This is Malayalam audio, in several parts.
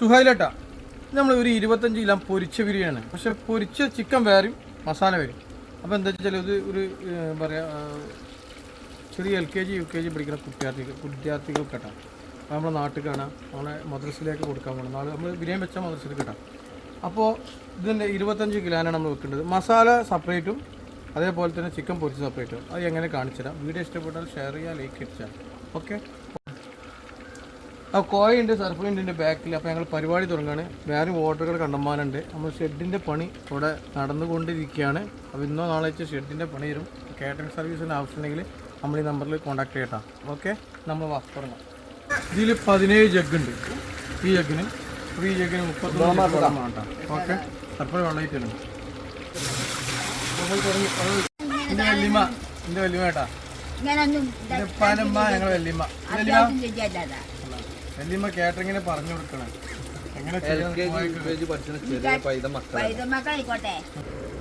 സുഹൈലട്ട നമ്മൾ ഒരു ഇരുപത്തഞ്ച് കിലോ പൊരിച്ച ബിരിയാണി പക്ഷെ പൊരിച്ച ചിക്കൻ വേറെയും മസാല വരും അപ്പോൾ എന്താ വെച്ചാൽ ഇത് ഒരു പറയാ ചെറിയ L K G U K G പഠിക്കുന്ന കുട്ടിയാർത്ഥികൾ വിദ്യാർത്ഥികൾക്ക് കേട്ടോ നമ്മളെ നാട്ടിൽ കാണാം നമ്മളെ മദ്രസയിലേക്ക് കൊടുക്കാൻ പോകണം നാളെ നമ്മൾ ബിരിയാണി വെച്ചാൽ മദ്രസയിൽ കിട്ടാം അപ്പോൾ ഇതിന്റെ ഇരുപത്തഞ്ച് കിലോനാണ് നമ്മൾ വെക്കേണ്ടത്. മസാല സെപ്പറേറ്റും അതേപോലെ തന്നെ ചിക്കൻ പൊരിച്ച് സെപ്പറേറ്റും. അത് എങ്ങനെ കാണിച്ചു തരാം വീഡിയോ ഇഷ്ടപ്പെട്ടാൽ ഷെയർ ചെയ്യുക ലൈക്ക് അടിച്ചാൽ ഓക്കെ? ആ കോയുണ്ട് സർഫിന്റെ ബാക്കിൽ അപ്പോൾ ഞങ്ങൾ പരിപാടി തുടങ്ങുകയാണ് വേറെ ഓർഡറുകൾ കണ്ടമാനുണ്ട്. നമ്മൾ ഷെഡിന്റെ പണി ഇവിടെ നടന്നുകൊണ്ടിരിക്കുകയാണ്. അപ്പോൾ ഇന്നോ നാളെ വെച്ച് ഷെഡിന്റെ പണി വരും കാറ്ററിംഗ് സർവീസിന് ആവശ്യമുണ്ടെങ്കിൽ നമ്മൾ ഈ നമ്പറിൽ കോൺടാക്ട് ചെയ്യട്ടാ ഓക്കെ നമ്മൾ തുടങ്ങാം. ഇതിൽ പതിനേഴ് ജഗ് ഉണ്ട്. ഈ ജഗ്ഗിന് അപ്പോൾ ഈ ജഗ്ഗിന് മുപ്പത്തൊന്ന് വേണ്ട ഓക്കെ സർഫ് വെള്ളം എന്റെ വല്യമ്മ. എന്റെ വല്യമ്മ കേട്ടാ ഇങ്ങനൊന്നും എന്റെ ഞങ്ങൾ വല്യമ്മ. വല്യമ്മ? വല്യമ്മ കാറ്ററിങ്ങിന് പറഞ്ഞു കൊടുക്കണം. എങ്ങനെ ചെയ്യാൻ പൈതമക്കളായിക്കോട്ടെ.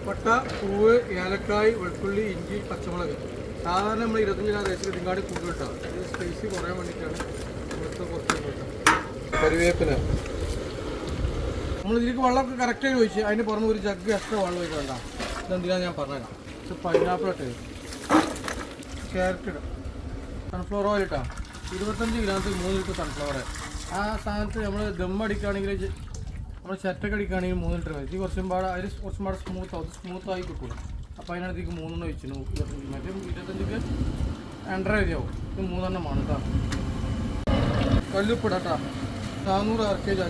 പട്ട പൂവ് ഏലക്കായ് വെളുത്തുള്ളി ഇഞ്ചി പച്ചമുളക്. സാധാരണ നമ്മൾ ഇരുപത്തഞ്ച് റേസ് കൂടുതൽ കിട്ടാം ഇത് സ്പൈസി കുറയാൻ വേണ്ടിയിട്ടാണ് ഇവിടുത്തെ കുറച്ച് കൂട്ടാം കറിവേപ്പില നമ്മൾ ഇതിലേക്ക് വെള്ളമൊക്കെ കറക്റ്റായി ചോദിച്ചു അതിന് പുറമെ ഒരു ജഗ് എക്സ്ട്രാ വെള്ളം ഒഴിക്കണ്ട ഇതെന്തിനാണ് ഞാൻ പറഞ്ഞുതരാം. പക്ഷെ പൈനാപ്പിൾ ഇട്ട് ക്യാരറ്റ് ഇടാം സൺഫ്ലവർ ഓയിൽ ഇട്ടാ. ഇരുപത്തഞ്ച് ഗ്രാമത്തിൽ മൂന്ന് ലിറ്റർ സൺഫ്ലവർ ആ സാധനത്ത് നമ്മൾ ദം അടിക്കുകയാണെങ്കിൽ നമ്മൾ ചെറ്റൊക്കെ അടിക്കുകയാണെങ്കിൽ മൂന്ന് ലിറ്റർ മതി. കുറച്ചും പാടെ അതിൽ കുറച്ചും പാടെ സ്മൂത്ത് ആവും. സ്മൂത്ത് ആയി കിട്ടുള്ളൂ അപ്പോൾ അതിനകത്തേക്ക് മൂന്നെണ്ണം വെച്ചു ഇരുപത്തഞ്ച് മറ്റേ ഇരുപത്തഞ്ചിക്ക് രണ്ടര വരെയാവും ഇത് മൂന്നെണ്ണമാണ് കേട്ടോ കല്ലുപ്പിട കേട്ടോ നാനൂറ് ആർ കെ ജി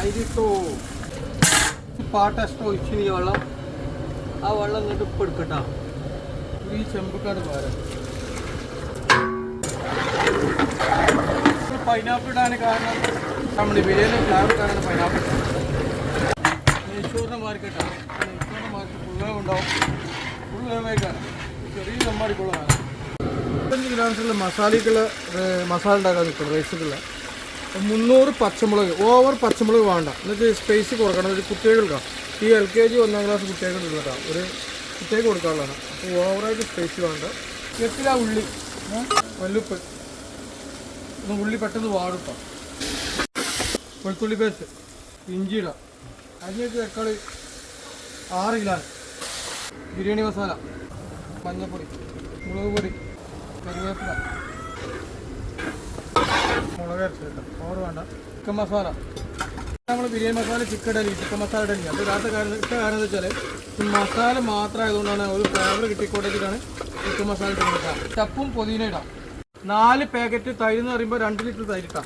അരിട്ടോ പാട്ട് എക്സ്ട്രാ ഒഴിച്ചിന് വെള്ളം. ആ വെള്ളം ഇങ്ങോട്ട് ഇപ്പം എടുക്കട്ടോ ഈ ചെമ്പക്കാട് പോരാ പൈനാപ്പിൾ ഇടാൻ കാരണം നമ്മുടെ ബിരിയാണി ഫ്ലേവർ കാരണം പൈനാപ്പിൾ നെയ്ച്ചോറിന്റെ മാർക്കറ്റാണ് നെയ്ച്ചോറിന്റെ മാർക്കറ്റ് ഫുള്ളേ ഉണ്ടാവും. ഫുൾ വേവേക്കാണ് ചെറിയ സമ്മാടിക്കുള്ളതാണ് ഇരുപത്തഞ്ച് കിലോമീറ്ററിൽ മസാലയ്ക്കുള്ള മസാല ഉണ്ടാക്കാൻ നിൽക്കണം റൈസുക്കുള്ള മുന്നൂറ് പച്ചമുളക് ഓവർ പച്ചമുളക് വേണ്ട. എന്നിട്ട് സ്പേസ് കൊടുക്കണം. ഒരു കുട്ടികൾക്കാം ഈ എൽ കെ ജി ഒന്നാം ക്ലാസ് കുട്ടികൾക്ക് ഉള്ളതാണ് ഒരു കുട്ടികൾക്ക് കൊടുക്കാനുള്ളതാണ്. അപ്പോൾ ഓവറായിട്ട് സ്പേസ് വേണ്ട. എത്ര ഉള്ളി? വല്ലുപ്പ്. ഉള്ളി പെട്ടെന്ന് വാടുട്ടോ. വെളുത്തുള്ളി പേസ്റ്റ് ഇഞ്ചി ഇടാം. അതിലേക്ക് തക്കാളി ആറ് കിലോ ബിരിയാണി മസാല മഞ്ഞൾപ്പൊടി മുളക് പൊടി കറിവേപ്പില. മുളക് അരച്ചിട്ട് ഓറ് വേണ്ട. ചിക്കൻ മസാല നമ്മൾ ബിരിയാണി മസാല ചിക്കൻ ഇടലി ചിക്കൻ മസാല ഇടലി. അത് ഇടാത്ത കാര്യം ഇട്ട കാരണം എന്താ വെച്ചാൽ മസാല മാത്രമായതുകൊണ്ടാണ് ഒരു ഫ്ലേവർ കിട്ടിക്കോട്ടേക്കിട്ടാണ് ചിക്കൻ മസാല ഇട്ട് ചപ്പും പൊതിന ഇടാം. നാല് പാക്കറ്റ് തൈര് എന്ന് പറയുമ്പോൾ രണ്ട് ലിറ്റർ തൈരിട്ടാ.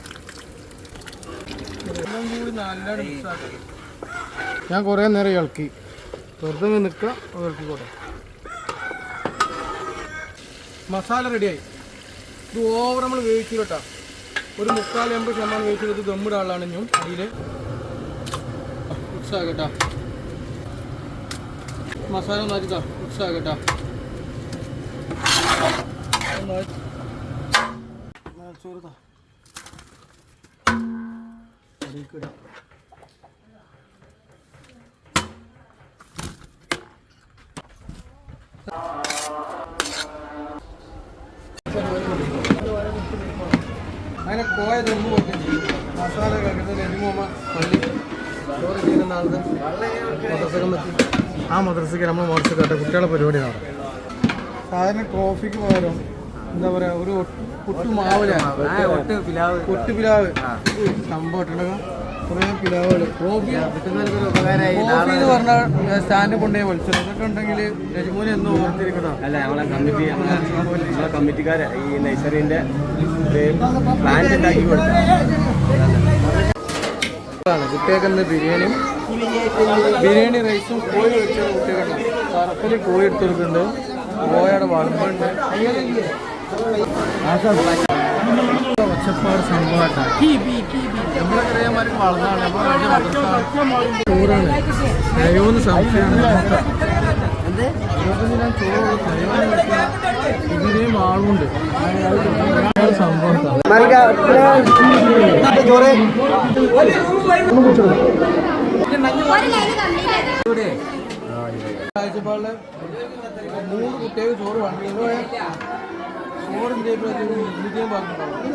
എല്ലാം കൂടി നല്ലോണം ഞാൻ കുറേ നേരം ഇളക്കി. വെറുതെ നിൽക്കുക ഇളക്കി ഇളക്കിക്കോട്ടെ. മസാല റെഡിയായി ഇത് ഓവർ നമ്മൾ വേവിച്ചു കേട്ടോ. ഒരു മുക്കാൽ എൺപത് ശതമാനം വേവിച്ചത് ആളാണ് ഞാൻ അടിയിൽ മിക്സ് ആകട്ടാ മസാല ഒന്നാക്കിട്ടാ മിക്സ് ആകട്ടാ ചോറ് ചെയ്യുന്ന ആ മദ്രസയ്ക്ക് നമ്മൾ മദ്രസ കേട്ട കുട്ടികളെ പരിപാടി നടക്കും. സാധാരണ ട്രോഫിക്ക് പകരം എന്താ പറയാ ഒരു പുട്ടു മാവില പൊട്ട് പിലാവ്. സംഭവം കുറേ പിലാവുകൾ ട്രോഫി ട്രോഫി എന്ന് പറഞ്ഞാൽ സ്റ്റാൻഡ് കൊണ്ടുപോയി വലിച്ചത് ഇതൊക്കെ ഉണ്ടെങ്കിൽ രജമൂനെ എന്നും ഓർത്തിരിക്കണം. അല്ല കമ്മിറ്റി കമ്മിറ്റിക്കാരെ ഈ പ്ലാന്റ് ഉണ്ടാക്കി കൊടുത്ത. ബിരിയാണിയും ബിരിയാണി? റൈസും കോഴി വെച്ചാൽ കുട്ടികളുണ്ട് തറപ്പലി കോഴി എടുത്തു കൊടുക്കുന്നുണ്ട് കോഴയുടെ വളമ്പുണ്ട്. ഒച്ചപ്പാട് നമ്മൾ ചോറാണ് ദൈവമെന്ന് സംശയമാണ് ഇതിനെയും ആളുണ്ട് സംഭവം കാഴ്ചപ്പാടിൽ മൂന്ന് കുട്ടികൾ ചോറ് വണ്ടി ചോറിന്റെ ഇരുന്നൂറ്റിയും പറഞ്ഞിട്ടുണ്ടാവും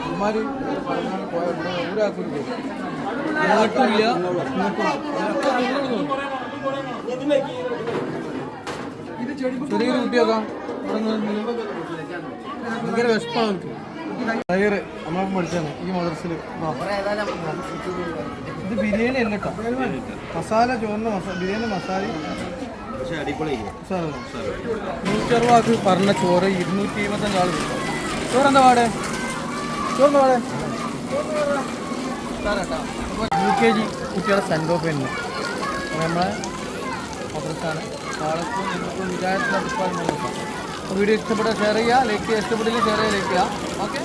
ഇവന്മാര് പോയ ഒരാൾക്കൊരു പോകും ചെറിയൊരു കുട്ടിയൊക്കെ. ഭയങ്കര വിഷമാണ് എനിക്ക് ടയറ് നമ്മളെ പഠിച്ചാണ് ഈ മദർസിൽ ഇത് ബിരിയാണി അല്ല കേട്ടോ. മസാല ചോറിന് മസാല ബിരിയാണി മസാല. പക്ഷെ അറുപത് പറഞ്ഞ ചോറ് ഇരുന്നൂറ്റി ഇരുപത്തഞ്ച് ആൾ ചോറെന്താ പാടെ? ചോറെന്താ പാടെ? യു കെ ജി കുട്ടികളെ സെൻഡ് ഓഫ് തന്നെ നമ്മളെ മദ്രസാണ് നാളേക്കും നമുക്കും വിചാരിച്ചിട്ടുള്ള ഡിപ്പാർട്ട്മെന്റ് വീഡിയോ ഇഷ്ടപ്പെട്ടാൽ ഷെയർ ചെയ്യുക. ലൈക്ക് ചെയ്യുക. ഇഷ്ടപ്പെട്ടില്ല ഷെയർ ചെയ്യുക. ലൈക്ക് ചെയ്യുക. ഓക്കെ